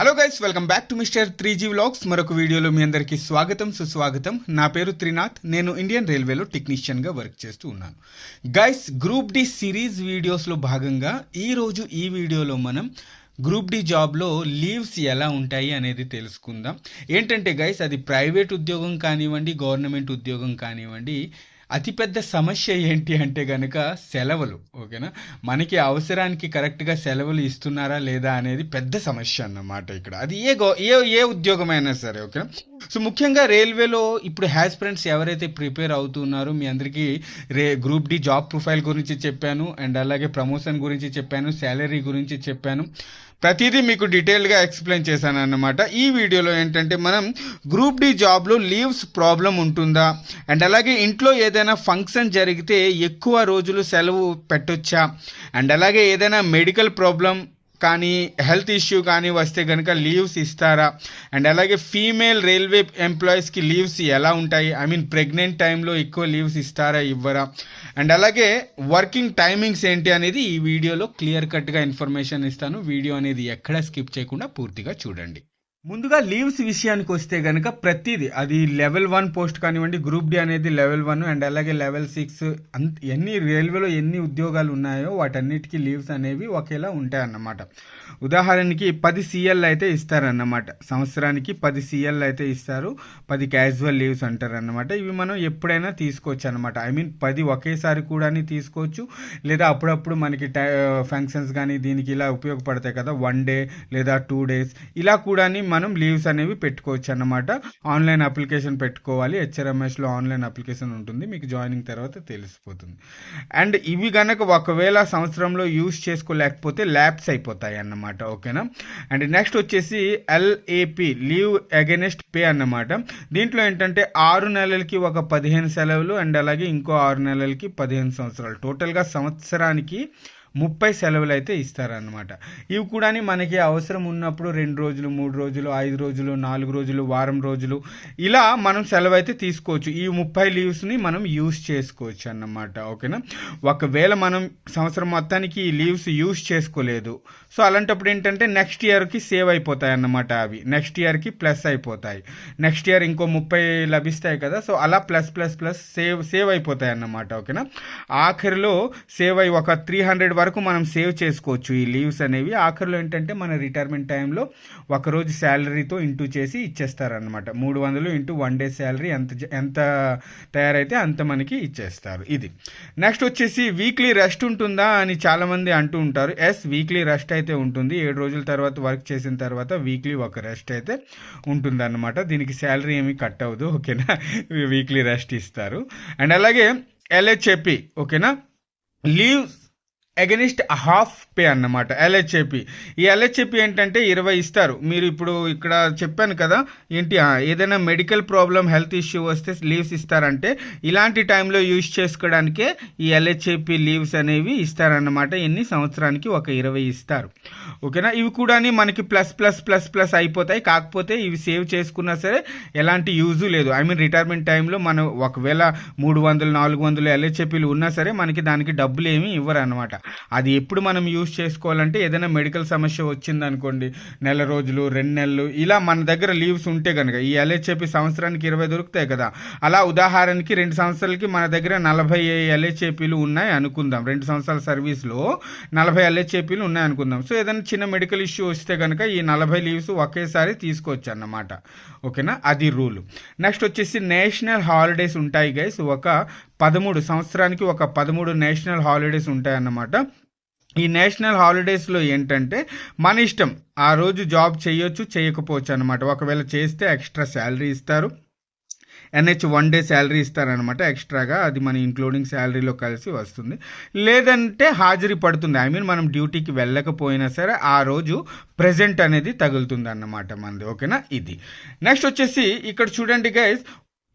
Hello guys welcome back to mister three G vlogs మరొక వీడియోలో మీ అందరికీ స్వాగతం సుస్వాగతం. నా పేరు త్రినాథ్. నేను ఇండియన్ రైల్వేలో టెక్నీషియన్గా వర్క్ చేస్తూ ఉన్నాను. గైస్ గ్రూప్ డి సిరీస్ వీడియోస్లో భాగంగా ఈరోజు ఈ వీడియోలో మనం గ్రూప్ డి జాబ్లో లీవ్స్ ఎలా ఉంటాయి అనేది తెలుసుకుందాం. ఏంటంటే గైస్ అది ప్రైవేట్ ఉద్యోగం కానివ్వండి గవర్నమెంట్ ఉద్యోగం కానివ్వండి అతిపెద్ద సమస్య ఏంటి అంటే కనుక సెలవులు ఓకేనా? మనకి అవసరానికి కరెక్ట్గా సెలవులు ఇస్తున్నారా లేదా అనేది పెద్ద సమస్య అన్నమాట ఇక్కడ. అది ఏ గో ఏ ఏ ఉద్యోగమైనా సరే ఓకేనా? సో ముఖ్యంగా రైల్వేలో ఇప్పుడు హ్యాస్ ఫ్రెండ్స్ ఎవరైతే ప్రిపేర్ అవుతున్నారో మీ అందరికీ రే గ్రూప్ డి జాబ్ ప్రొఫైల్ గురించి చెప్పాను అండ్ అలాగే ప్రమోషన్ గురించి చెప్పాను శాలరీ గురించి చెప్పాను. ప్రతిదీ మీకు డీటెయిల్గా ఎక్స్ప్లెయిన్ చేశాను అన్నమాట ఈ వీడియోలో ఏంటంటే మనం గ్రూప్ డి జాబ్లో లీవ్స్ ప్రాబ్లం ఉంటుందా? అండ్ అలాగే ఇంట్లో ఏదైనా ఫంక్షన్ జరిగితే ఎక్కువ రోజులు సెలవు పెట్టొచ్చా? అండ్ అలాగే ఏదైనా మెడికల్ ప్రాబ్లం కానీ హెల్త్ ఇష్యూ కానీ వస్తే కనుక లీవ్స్ ఇస్తారా? అండ్ అలాగే ఫీమేల్ రైల్వే ఎంప్లాయీస్కి లీవ్స్ ఎలా ఉంటాయి? ఐ మీన్ ప్రెగ్నెంట్ టైంలో ఎక్కువ లీవ్స్ ఇస్తారా ఇవ్వరా? అండ్ అలాగే వర్కింగ్ టైమింగ్స్ ఏంటి అనేది ఈ వీడియోలో క్లియర్ కట్గా ఇన్ఫర్మేషన్ ఇస్తాను. వీడియో అనేది ఎక్కడ స్కిప్ చేయకుండా పూర్తిగా చూడండి. ముందుగా లీవ్స్ విషయానికి వస్తే కనుక ప్రతిదీ అది లెవెల్ వన్ పోస్ట్ కానివ్వండి గ్రూప్ డి అనేది లెవెల్ వన్ అండ్ అలాగే లెవెల్ సిక్స్ అంత ఎన్ని రైల్వేలో ఎన్ని ఉద్యోగాలు ఉన్నాయో వాటన్నిటికీ లీవ్స్ అనేవి ఒకేలా ఉంటాయన్నమాట. ఉదాహరణకి పది సిఎల్ అయితే ఇస్తారన్నమాట. సంవత్సరానికి పది సిఎల్ అయితే ఇస్తారు పది క్యాజువల్ లీవ్స్ అంటారన్నమాట. ఇవి మనం ఎప్పుడైనా తీసుకోవచ్చు అనమాట ఐ మీన్ పది ఒకేసారి కూడా తీసుకోవచ్చు లేదా అప్పుడప్పుడు మనకి టై ఫంక్షన్స్ కానీ దీనికి ఇలా ఉపయోగపడతాయి కదా వన్ డే లేదా టూ డేస్ ఇలా కూడా మనం లీవ్స్ అనేవి పెట్టుకోవచ్చు అన్నమాట ఆన్లైన్ అప్లికేషన్ పెట్టుకోవాలి హెచ్ఆర్ఎంఎస్లో ఆన్లైన్ అప్లికేషన్ ఉంటుంది. మీకు జాయినింగ్ తర్వాత తెలిసిపోతుంది. అండ్ ఇవి కనుక ఒకవేళ సంవత్సరంలో యూస్ చేసుకోలేకపోతే ల్యాబ్స్ అయిపోతాయి అన్నమాట ఓకేనా అండ్ నెక్స్ట్ వచ్చేసి ఎల్ఏపి లీవ్ అగెనెస్ట్ పే అన్నమాట. దీంట్లో ఏంటంటే ఆరు నెలలకి ఒక పదిహేను సెలవులు అండ్ అలాగే ఇంకో ఆరు నెలలకి పదిహేను సంవత్సరాలు. టోటల్గా సంవత్సరానికి ముప్పై సెలవులు అయితే ఇస్తారనమాట ఇవి కూడా మనకి అవసరం ఉన్నప్పుడు రెండు రోజులు మూడు రోజులు ఐదు రోజులు నాలుగు రోజులు వారం రోజులు ఇలా మనం సెలవు అయితే తీసుకోవచ్చు. ఈ ముప్పై లీవ్స్ని మనం యూస్ చేసుకోవచ్చు అన్నమాట. ఓకేనా? ఒకవేళ మనం సంవత్సరం మొత్తానికి ఈ లీవ్స్ యూస్ చేసుకోలేదు. సో అలాంటప్పుడు ఏంటంటే నెక్స్ట్ ఇయర్కి సేవ్ అయిపోతాయి అన్నమాట అవి. నెక్స్ట్ ఇయర్కి ప్లస్ అయిపోతాయి. నెక్స్ట్ ఇయర్ ఇంకో ముప్పై లభిస్తాయి కదా సో అలా plus plus plus save save అయిపోతాయి అన్నమాట. ఓకేనా? ఆఖరిలో సేవ్ అయ్యి ఒక త్రీ హండ్రెడ్ వరకు మనం సేవ్ చేసుకోవచ్చు ఈ లీవ్స్ అనేవి. ఆఖరిలో ఏంటంటే మన రిటైర్మెంట్ టైంలో ఒకరోజు శాలరీతో ఇంటూ చేసి ఇచ్చేస్తారనమాట మూడు వందలు ఇంటూ వన్ డే శాలరీ ఎంత ఎంత తయారైతే అంత మనకి ఇచ్చేస్తారు. ఇది. నెక్స్ట్ వచ్చేసి వీక్లీ రెస్ట్ ఉంటుందా అని చాలామంది అంటూ ఉంటారు. ఎస్ వీక్లీ రెస్ట్ అయితే ఉంటుంది. ఏడు రోజుల తర్వాత వర్క్ చేసిన తర్వాత వీక్లీ ఒక రెస్ట్ అయితే ఉంటుందన్నమాట. దీనికి శాలరీ ఏమీ కట్ అవ్వదు ఓకేనా? వీక్లీ రెస్ట్ ఇస్తారు. అండ్ అలాగే ఎల్హెచ్ఏపి ఓకేనా? లీవ్ అగెనిస్ట్ హాఫ్ పే అన్నమాట ఎల్హెచ్ఏపి. ఈ ఎల్హెచ్ఏపి ఏంటంటే ఇరవై ఇస్తారు. మీరు ఇప్పుడు ఇక్కడ చెప్పాను కదా ఏంటి ఏదైనా మెడికల్ ప్రాబ్లం హెల్త్ ఇష్యూ వస్తే లీవ్స్ ఇస్తారంటే ఇలాంటి టైంలో యూజ్ చేసుకోవడానికే ఈ ఎల్హెచ్ఏపి లీవ్స్ అనేవి ఇస్తారన్నమాట. ఎన్ని సంవత్సరానికి ఒక ఇరవై ఇస్తారు. ఓకేనా? ఇవి కూడా మనకి ప్లస్ ప్లస్ ప్లస్ ప్లస్ అయిపోతాయి. కాకపోతే ఇవి సేవ్ చేసుకున్నా సరే ఎలాంటి యూజు లేదు. ఐ మీన్ రిటైర్మెంట్ టైంలో మనం ఒకవేళ మూడు వందలు నాలుగు వందలు ఎల్హెచ్ఏపీలు ఉన్నా సరే మనకి దానికి డబ్బులు ఏమీ ఇవ్వరు అనమాట అది ఎప్పుడు మనం యూజ్ చేసుకోవాలంటే ఏదైనా మెడికల్ సమస్య వచ్చింది అనుకోండి నెల రోజులు రెండు నెలలు ఇలా మన దగ్గర లీవ్స్ ఉంటే కనుక ఈ ఎల్హెచ్ఏపి సంవత్సరానికి ఇరవై దొరుకుతాయి కదా. అలా ఉదాహరణకి రెండు సంవత్సరాలకి మన దగ్గర నలభై ఎల్హెచ్ఏపీలు ఉన్నాయి అనుకుందాం. రెండు సంవత్సరాల సర్వీస్లో నలభై ఎల్హెచ్ఏపీలు ఉన్నాయి అనుకుందాం. సో ఏదైనా చిన్న మెడికల్ ఇష్యూ వస్తే కనుక ఈ నలభై లీవ్స్ ఒకేసారి తీసుకోవచ్చు అన్నమాట ఓకేనా? అది రూల్. నెక్స్ట్ వచ్చేసి నేషనల్ హాలిడేస్ ఉంటాయి గైస్. ఒక పదమూడు సంవత్సరానికి ఒక పదమూడు నేషనల్ హాలిడేస్ ఉంటాయన్నమాట. ఈ నేషనల్ హాలిడేస్లో ఏంటంటే మన ఇష్టం ఆ రోజు జాబ్ చేయొచ్చు చేయకపోవచ్చు అనమాట ఒకవేళ చేస్తే ఎక్స్ట్రా శాలరీ ఇస్తారు. ఎన్హెచ్ వన్ డే శాలరీ ఇస్తారనమాట ఎక్స్ట్రాగా. అది మన ఇంక్లూడింగ్ శాలరీలో కలిసి వస్తుంది. లేదంటే హాజరీ పడుతుంది. ఐ మీన్ మనం డ్యూటీకి వెళ్ళకపోయినా సరే ఆ రోజు ప్రెజెంట్ అనేది తగులుతుంది అన్నమాట మనది. ఓకేనా? ఇది. నెక్స్ట్ వచ్చేసి ఇక్కడ చూడండి గైస్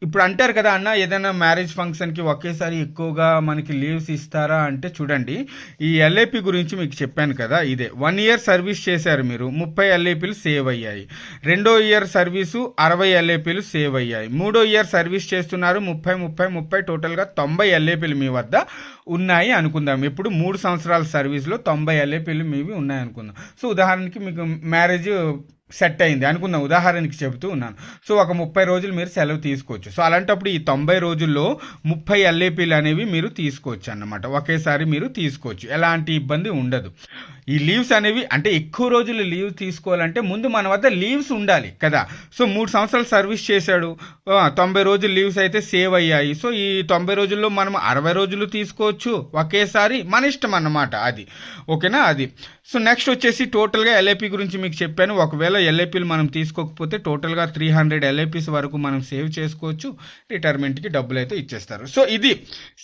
ఇప్పుడు అంటారు కదా అన్న ఏదైనా మ్యారేజ్ ఫంక్షన్కి ఒకేసారి ఎక్కువగా మనకి లీవ్స్ ఇస్తారా అంటే చూడండి ఈ ఎల్ఏపి గురించి మీకు చెప్పాను కదా ఇదే. వన్ ఇయర్ సర్వీస్ చేశారు మీరు ముప్పై ఎల్ఏపీలు సేవ్ అయ్యాయి. రెండో ఇయర్ సర్వీసు అరవై ఎల్ఏపీలు సేవ్ అయ్యాయి. మూడో ఇయర్ సర్వీస్ చేస్తున్నారు ముప్పై ముప్పై ముప్పై టోటల్గా తొంభై ఎల్ఏపీలు మీ వద్ద ఉన్నాయి అనుకుందాం. ఇప్పుడు మూడు సంవత్సరాల సర్వీస్లో తొంభై ఎల్ఏపీలు మీవి ఉన్నాయి అనుకుందాం. సో ఉదాహరణకి మీకు మ్యారేజ్ సెట్ అయింది. అనుకుందాం ఉదాహరణకి చెబుతూ ఉన్నాను. సో ఒక ముప్పై రోజులు మీరు సెలవు తీసుకోవచ్చు. సో అలాంటప్పుడు ఈ తొంభై రోజుల్లో ముప్పై ఎల్ఏపీలు అనేవి మీరు తీసుకోవచ్చు అన్నమాట. ఒకేసారి మీరు తీసుకోవచ్చు. ఎలాంటి ఇబ్బంది ఉండదు. ఈ లీవ్స్ అనేవి అంటే ఎక్కువ రోజులు లీవ్ తీసుకోవాలంటే ముందు మన వద్ద లీవ్స్ ఉండాలి కదా. సో మూడు సంవత్సరాలు సర్వీస్ చేశాడు. తొంభై రోజులు లీవ్స్ అయితే సేవ్ అయ్యాయి. సో ఈ తొంభై రోజుల్లో మనం అరవై రోజులు తీసుకోవచ్చు. ఒకేసారి మన ఇష్టం అన్నమాట అది. ఓకేనా? అది. సో నెక్స్ట్ వచ్చేసి టోటల్గా ఎల్ఐపి గురించి మీకు చెప్పాను. ఒకవేళ ఎల్ఐపీలు మనం తీసుకోకపోతే టోటల్గా త్రీ హండ్రెడ్ ఎల్ఐపీస్ వరకు మనం సేవ్ చేసుకోవచ్చు. రిటైర్మెంట్కి డబ్బులు అయితే ఇచ్చేస్తారు. సో ఇది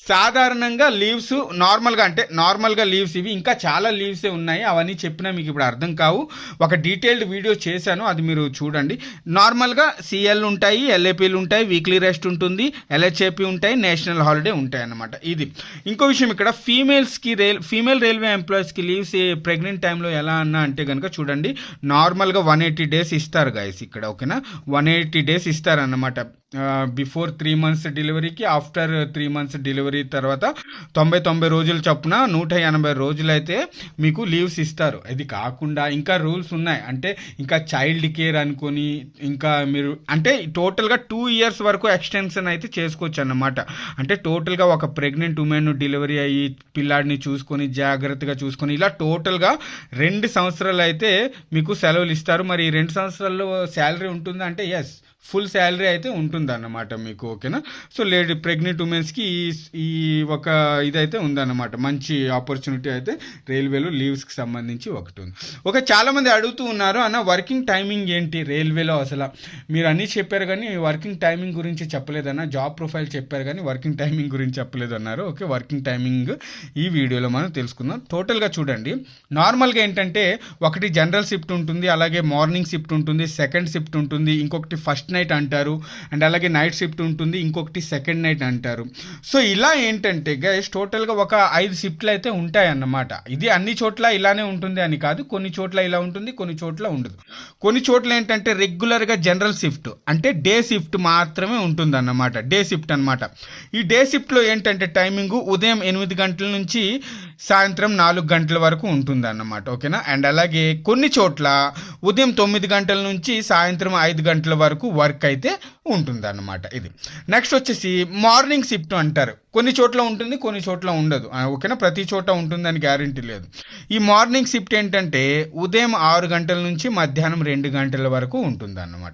సాధారణంగా లీవ్స్ నార్మల్గా అంటే నార్మల్గా లీవ్స్ ఇవి. ఇంకా చాలా లీవ్సే ఉన్నాయి. అవన్నీ చెప్పినా మీకు ఇప్పుడు అర్థం కావు. ఒక డీటెయిల్డ్ వీడియో చేశాను. అది మీరు చూడండి. నార్మల్గా సిఎల్ ఉంటాయి ఎల్ఐపీలు ఉంటాయి వీక్లీ రెస్ట్ ఉంటుంది ఎల్హెచ్ఏపీ ఉంటాయి నేషనల్ హాలిడే ఉంటాయి అన్నమాట ఇది. ఇంకో విషయం ఇక్కడ ఫీమేల్స్కి రైల్ ఫీమేల్ రైల్వే ఎంప్లాయీస్కి లీవ్స్ ప్రెగ్నెంట్ టైంలో ఎలా అన్నా అంటే కనుక చూడండి నార్మల్గా వన్ ఎయిటీ డేస్ ఇస్తారు గైస్ ఇక్కడ ఓకేనా వన్ ఎయిటీ డేస్ ఇస్తారన్నమాట. బిఫోర్ త్రీ మంత్స్ డెలివరీకి ఆఫ్టర్ త్రీ మంత్స్ డెలివరీ తర్వాత తొంభై తొంభై రోజుల చొప్పున నూట ఎనభై రోజులు అయితే మీకు లీవ్స్ ఇస్తారు. ఇది కాకుండా ఇంకా రూల్స్ ఉన్నాయి. అంటే ఇంకా చైల్డ్ కేర్ అనుకొని ఇంకా మీరు అంటే టోటల్గా టూ ఇయర్స్ వరకు ఎక్స్టెన్షన్ అయితే చేసుకోవచ్చు అన్నమాట అంటే టోటల్గా ఒక ప్రెగ్నెంట్ ఉమెన్ డెలివరీ అయ్యి పిల్లాడిని చూసుకొని జాగ్రత్తగా చూసుకొని ఇలా టోటల్గా రెండు సంవత్సరాలు అయితే మీకు సెలవులు ఇస్తారు. మరి ఈ రెండు సంవత్సరాల్లో శాలరీ ఉంటుందా? అంటే ఎస్ ఫుల్ శాలరీ అయితే ఉంటుందన్నమాట మీకు ఓకేనా? సో లేడీ ప్రెగ్నెంట్ ఉమెన్స్కి ఈ ఈ ఒక ఇదైతే ఉందన్నమాట. మంచి ఆపర్చునిటీ అయితే రైల్వేలో లీవ్స్కి సంబంధించి ఒకటి ఉంది. ఓకే చాలామంది అడుగుతూ ఉన్నారు అన్న వర్కింగ్ టైమింగ్ ఏంటి రైల్వేలో అసలు? మీరు అన్నీ చెప్పారు కానీ వర్కింగ్ టైమింగ్ గురించి చెప్పలేదన్న. జాబ్ ప్రొఫైల్ చెప్పారు కానీ వర్కింగ్ టైమింగ్ గురించి చెప్పలేదు అన్నారు. ఓకే వర్కింగ్ టైమింగ్ ఈ వీడియోలో మనం తెలుసుకుందాం. టోటల్గా చూడండి. నార్మల్గా ఏంటంటే ఒకటి జనరల్ షిఫ్ట్ ఉంటుంది అలాగే మార్నింగ్ షిఫ్ట్ ఉంటుంది సెకండ్ షిఫ్ట్ ఉంటుంది ఇంకొకటి ఫస్ట్ నైట్ అంటారు అండ్ అలాగే నైట్ షిఫ్ట్ ఉంటుంది ఇంకొకటి సెకండ్ నైట్ అంటారు. సో ఇలా ఏంటంటే గైస్ టోటల్గా ఒక ఐదు షిఫ్ట్లు అయితే ఉంటాయన్నమాట. ఇది అన్ని చోట్ల ఇలానే ఉంటుంది అని కాదు కొన్ని చోట్ల ఇలా ఉంటుంది కొన్ని చోట్ల ఉండదు. కొన్ని చోట్ల ఏంటంటే రెగ్యులర్గా జనరల్ షిఫ్ట్ అంటే డే షిఫ్ట్ మాత్రమే ఉంటుంది అన్నమాట డే షిఫ్ట్ అనమాట ఈ డే షిఫ్ట్లో ఏంటంటే టైమింగ్ ఉదయం ఎనిమిది గంటల నుంచి సాయంత్రం నాలుగు గంటల వరకు ఉంటుంది అన్నమాట ఓకేనా? అండ్ అలాగే కొన్ని చోట్ల ఉదయం తొమ్మిది గంటల నుంచి సాయంత్రం ఐదు గంటల వరకు వర్క్ అయితే ఉంటుందన్నమాట ఇది. నెక్స్ట్ వచ్చేసి మార్నింగ్ షిఫ్ట్ అంటారు. కొన్ని చోట్ల ఉంటుంది కొన్ని చోట్ల ఉండదు. ఓకేనా? ప్రతి చోట ఉంటుందని గ్యారంటీ లేదు. ఈ మార్నింగ్ షిఫ్ట్ ఏంటంటే ఉదయం ఆరు గంటల నుంచి మధ్యాహ్నం రెండు గంటల వరకు ఉంటుంది అన్నమాట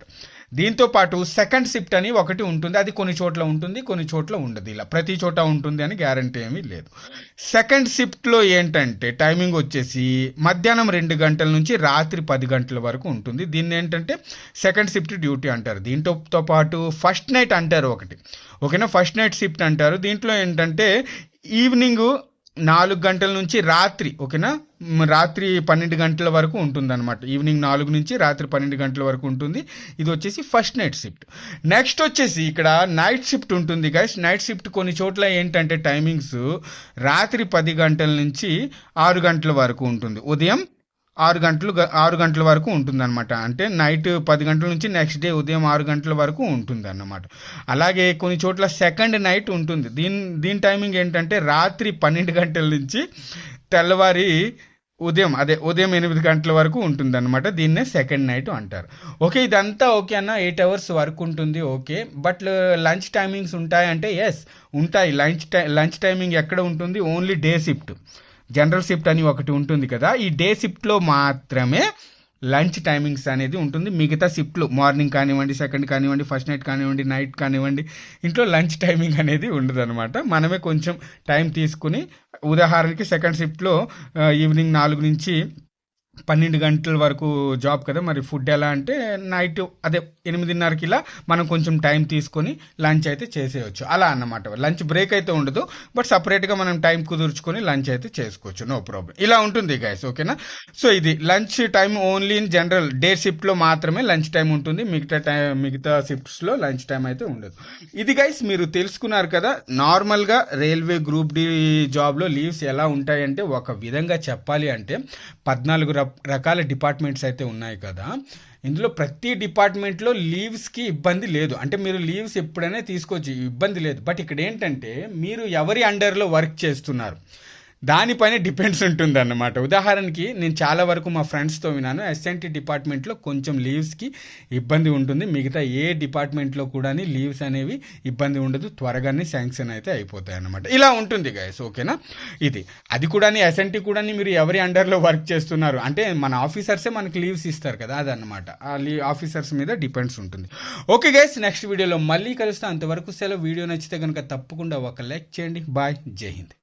దీంతో పాటు సెకండ్ షిఫ్ట్ అని ఒకటి ఉంటుంది. అది కొన్ని చోట్ల ఉంటుంది కొన్ని చోట్ల ఉండదు. ఇలా ప్రతి చోట ఉంటుంది అని గ్యారంటీ ఏమీ లేదు. సెకండ్ షిఫ్ట్లో ఏంటంటే టైమింగ్ వచ్చేసి మధ్యాహ్నం రెండు గంటల నుంచి రాత్రి పది గంటల వరకు ఉంటుంది. దీన్ని ఏంటంటే సెకండ్ షిఫ్ట్ డ్యూటీ అంటారు. దీంతో పాటు ఫస్ట్ నైట్ అంటారు ఒకటి. ఓకేనా? ఫస్ట్ నైట్ షిఫ్ట్ అంటారు. దీంట్లో ఏంటంటే ఈవినింగ్ నాలుగు గంటల నుంచి రాత్రి ఓకేనా? రాత్రి పన్నెండు గంటల వరకు ఉంటుందన్నమాట. ఈవినింగ్ నాలుగు నుంచి రాత్రి పన్నెండు గంటల వరకు ఉంటుంది. ఇది వచ్చేసి ఫస్ట్ నైట్ షిఫ్ట్. నెక్స్ట్ వచ్చేసి ఇక్కడ నైట్ షిఫ్ట్ ఉంటుంది గైస్ నైట్ షిఫ్ట్ కొన్ని చోట్ల ఏంటంటే టైమింగ్స్ రాత్రి పది గంటల నుంచి ఆరు గంటల వరకు ఉంటుంది. ఉదయం ఆరు గంటలు ఆరు గంటల వరకు ఉంటుందన్నమాట. అంటే నైట్ పది గంటల నుంచి నెక్స్ట్ డే ఉదయం ఆరు గంటల వరకు ఉంటుంది అన్నమాట అలాగే కొన్ని చోట్ల సెకండ్ నైట్ ఉంటుంది. దీని దీని టైమింగ్ ఏంటంటే రాత్రి పన్నెండు గంటల నుంచి తెల్లవారి ఉదయం అదే ఉదయం ఎనిమిది గంటల వరకు ఉంటుంది అనమాట దీన్నే సెకండ్ నైట్ అంటారు. ఓకే ఇదంతా ఓకే అన్న ఎయిట్ అవర్స్ వర్క్ ఉంటుంది ఓకే. బట్ లంచ్ టైమింగ్స్ ఉంటాయంటే ఎస్ ఉంటాయి. లంచ్ టై లంచ్ టైమింగ్ ఎక్కడ ఉంటుంది? Only day shift general shift అని ఒకటి ఉంటుంది కదా. ఈ డే షిఫ్ట్లో మాత్రమే లంచ్ టైమింగ్స్ అనేది ఉంటుంది. మిగతా షిఫ్ట్లు మార్నింగ్ కానివ్వండి సెకండ్ కానివ్వండి ఫస్ట్ నైట్ కానివ్వండి నైట్ కానివ్వండి ఇంట్లో లంచ్ టైమింగ్ అనేది ఉండదు అనమాట మనమే కొంచెం టైం తీసుకుని ఉదాహరణకి సెకండ్ షిఫ్ట్లో ఈవినింగ్ నాలుగు నుంచి పన్నెండు గంటల వరకు జాబ్ కదా మరి ఫుడ్ ఎలా అంటే నైట్ అదే ఎనిమిదిన్నరకి ఇలా మనం కొంచెం టైం తీసుకొని లంచ్ అయితే చేసేయచ్చు. అలా అన్నమాట. లంచ్ బ్రేక్ అయితే ఉండదు బట్ సపరేట్గా మనం టైం కుదుర్చుకొని లంచ్ అయితే చేసుకోవచ్చు. No problem. ఇలా ఉంటుంది గైస్ ఓకేనా? సో ఇది lunch time only in general. Day షిఫ్ట్లో మాత్రమే లంచ్ టైం ఉంటుంది మిగతా టైం మిగతా షిఫ్ట్స్లో లంచ్ టైం అయితే ఉండదు. ఇది గైస్ మీరు తెలుసుకున్నారు కదా నార్మల్గా రైల్వే గ్రూప్ డి జాబ్లో లీవ్స్ ఎలా ఉంటాయంటే ఒక విధంగా చెప్పాలి అంటే పద్నాలుగు రకాల డిపార్ట్మెంట్స్ అయితే ఉన్నాయి కదా. ఇందులో ప్రతి డిపార్ట్మెంట్లో లీవ్స్కి ఇబ్బంది లేదు. అంటే మీరు లీవ్స్ ఎప్పుడైనా తీసుకోవచ్చు ఇబ్బంది లేదు. బట్ ఇక్కడ ఏంటంటే మీరు ఎవరి అండర్లో వర్క్ చేస్తున్నారు? దానిపైన డిపెండ్స్ ఉంటుంది అన్నమాట ఉదాహరణకి నేను చాలా వరకు మా ఫ్రెండ్స్తో విన్నాను ఎస్ఎన్టీ డిపార్ట్మెంట్లో కొంచెం లీవ్స్కి ఇబ్బంది ఉంటుంది. మిగతా ఏ డిపార్ట్మెంట్లో కూడా లీవ్స్ అనేవి ఇబ్బంది ఉండదు. త్వరగానే శాంక్షన్ అయితే అయిపోతాయి అన్నమాట ఇలా ఉంటుంది గైస్ ఓకేనా? ఇది. అది కూడా ఎస్ఎన్టీ కూడా మీరు ఎవరి అండర్లో వర్క్ చేస్తున్నారు? అంటే మన ఆఫీసర్సే మనకి లీవ్స్ ఇస్తారు కదా అదన్నమాట. ఆ లీవ్ ఆఫీసర్స్ మీద డిపెండ్స్ ఉంటుంది. ఓకే గైస్ నెక్స్ట్ వీడియోలో మళ్ళీ కలుస్తాను అంతవరకు సెలవు. వీడియో నచ్చితే కనుక తప్పకుండా ఒక లైక్ చేయండి. బాయ్. జై హింద్.